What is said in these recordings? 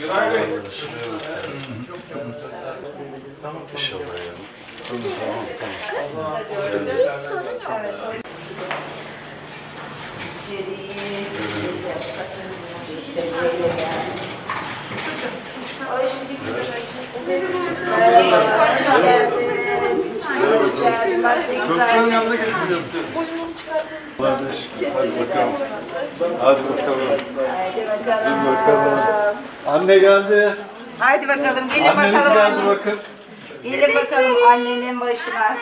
Günaydın. İnşallah ya. Tamam, tamam, tamam. Hiç sorun yok. Hoje, se Çocukların yanına getiriyorsun. Kardeş, hadi bakalım. Hadi bakalım. Hadi bakalım. Anne geldi. Haydi bakalım gelin Anneniz bakalım. geldi bakın. Gelin bakalım annenin başına.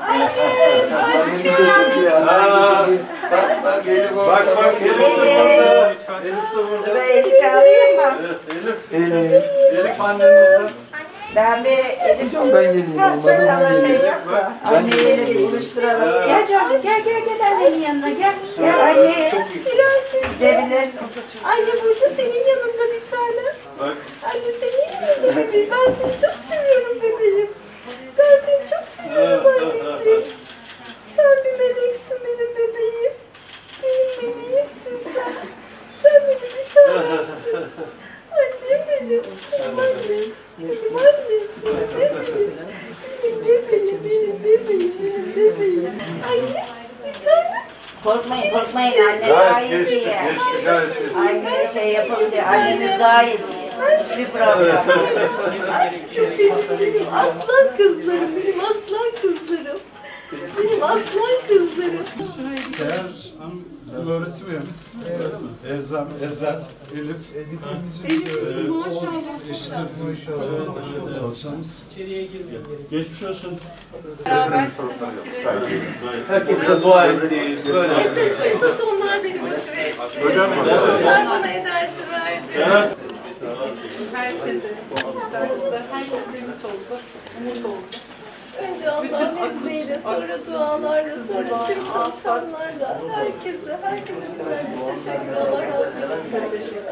Aa, bak bak Elif de burada. Elif de burada. Ben Elif'i alayım mı? Evet, Elif. Elif annenizden. Ben bir Elif Ben geleyim. Ha, sen bana şey yapma. Anneyle bir buluşturalım. Gel canım gel gel gel annenin yanına gel. Gel anne. Gidebilirsin. Anne burada senin yanında bir tane. Bak. Anne senin yanında bebeğim. Ben seni çok seviyorum bebeğim. Ben seni çok seviyorum anneciğim. Sen bir meleksin benim bebeğim. Benim meleğimsin sen. Sen benim bir tanemsin. Annem benim. Benim annem. Benim annem. Benim bebeğim. Benim bebeğim. Benim bebeğim. Benim Anne tane. Korkmayın korkmayın anne Gayet gayet geçti, iyi. geçti, gayet iyi. Anne şey yapabilir. Anneniz gayet iyi. Hiçbir problem yok. Aşkım benim, benim aslan kızlarım, öğretim üyemiz. Ezem, Ezel, Elif. Elif maşallah. Eşi de bizim e, çalışanımız. Geçmiş olsun. Herkese dua etti. Böyle. Esas onlar beni motive etti. Onlar bana enerji verdi. Herkese, güzel güzel, herkese ümit oldu, umut oldu. Önce Allah'ın izniyle, sonra dualarla, sonra tüm çalışanlarla, herkese, herkese binlerce teşekkür Allah razı olsun. Teşekkür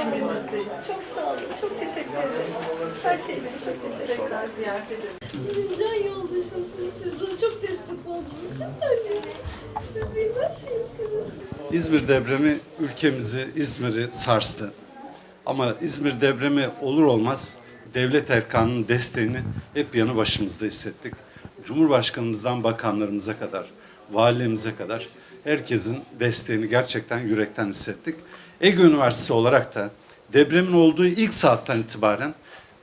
emrinizdeyiz. Çok sağ olun, çok teşekkür ederim. Her şey için çok teşekkür ederim. Tekrar ziyaret ederiz. Benim can yoldaşımsınız. Siz bana çok destek oldunuz değil mi anne? İzmir depremi ülkemizi, İzmir'i sarstı. Ama İzmir depremi olur olmaz devlet erkanının desteğini hep yanı başımızda hissettik. Cumhurbaşkanımızdan bakanlarımıza kadar, valimize kadar herkesin desteğini gerçekten yürekten hissettik. Ege Üniversitesi olarak da depremin olduğu ilk saatten itibaren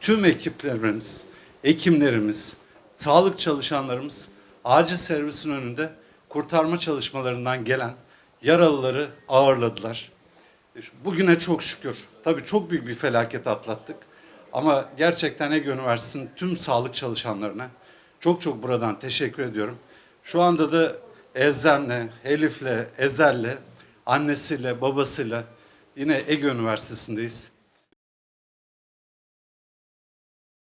tüm ekiplerimiz, hekimlerimiz, sağlık çalışanlarımız acil servisin önünde kurtarma çalışmalarından gelen yaralıları ağırladılar. Bugüne çok şükür. Tabii çok büyük bir felaket atlattık. Ama gerçekten Ege Üniversitesi'nin tüm sağlık çalışanlarına çok çok buradan teşekkür ediyorum. Şu anda da Ezzen'le, Elif'le, Ezel'le, annesiyle, babasıyla yine Ege Üniversitesi'ndeyiz.